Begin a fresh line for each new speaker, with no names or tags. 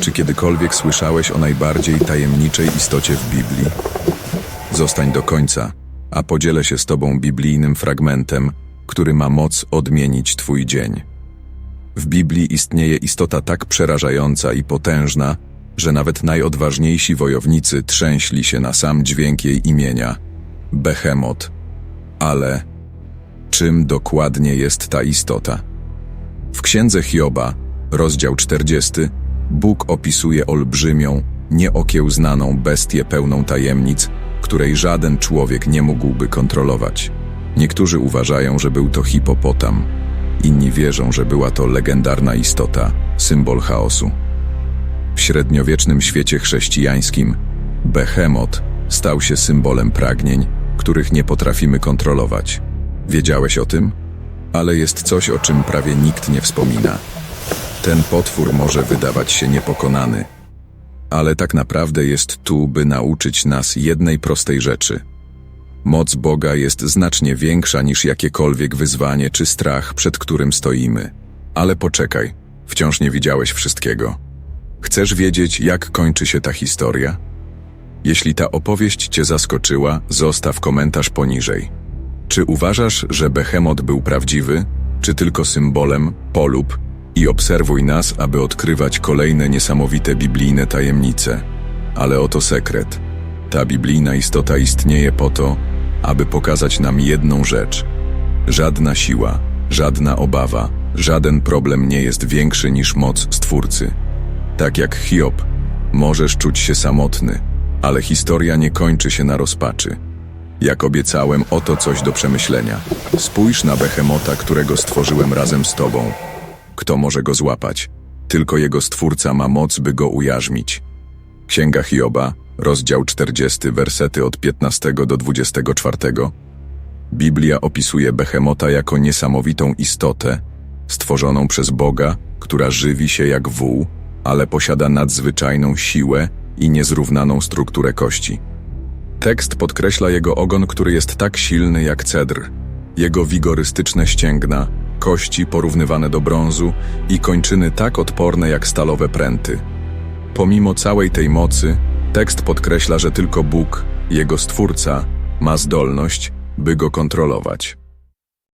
Czy kiedykolwiek słyszałeś o najbardziej tajemniczej istocie w Biblii? Zostań do końca, a podzielę się z Tobą biblijnym fragmentem, który ma moc odmienić Twój dzień. W Biblii istnieje istota tak przerażająca i potężna, że nawet najodważniejsi wojownicy trzęśli się na sam dźwięk jej imienia Behemot. Ale czym dokładnie jest ta istota? W księdze Hioba, rozdział 40, Bóg opisuje olbrzymią, nieokiełznaną bestię pełną tajemnic, której żaden człowiek nie mógłby kontrolować. Niektórzy uważają, że był to hipopotam, inni wierzą, że była to legendarna istota, symbol chaosu. W średniowiecznym świecie chrześcijańskim Behemot stał się symbolem pragnień, których nie potrafimy kontrolować. Wiedziałeś o tym? Ale jest coś, o czym prawie nikt nie wspomina. Ten potwór może wydawać się niepokonany, ale tak naprawdę jest tu, by nauczyć nas jednej prostej rzeczy. Moc Boga jest znacznie większa niż jakiekolwiek wyzwanie czy strach, przed którym stoimy. Ale poczekaj, wciąż nie widziałeś wszystkiego. Chcesz wiedzieć, jak kończy się ta historia? Jeśli ta opowieść Cię zaskoczyła, zostaw komentarz poniżej. Czy uważasz, że Behemot był prawdziwy, czy tylko symbolem, polub i obserwuj nas, aby odkrywać kolejne niesamowite biblijne tajemnice. Ale oto sekret. Ta biblijna istota istnieje po to, aby pokazać nam jedną rzecz. Żadna siła, żadna obawa, żaden problem nie jest większy niż moc Stwórcy. Tak jak Hiob, możesz czuć się samotny, ale historia nie kończy się na rozpaczy. Jak obiecałem, oto coś do przemyślenia. Spójrz na behemota, którego stworzyłem razem z tobą. Kto może go złapać? Tylko jego stwórca ma moc, by go ujarzmić. Księga Hioba, rozdział 40, wersety od 15 do 24. Biblia opisuje behemota jako niesamowitą istotę, stworzoną przez Boga, która żywi się jak wół, ale posiada nadzwyczajną siłę i niezrównaną strukturę kości. Tekst podkreśla jego ogon, który jest tak silny jak cedr, jego wigorystyczne ścięgna, kości porównywane do brązu i kończyny tak odporne jak stalowe pręty. Pomimo całej tej mocy, tekst podkreśla, że tylko Bóg, jego stwórca, ma zdolność, by go kontrolować.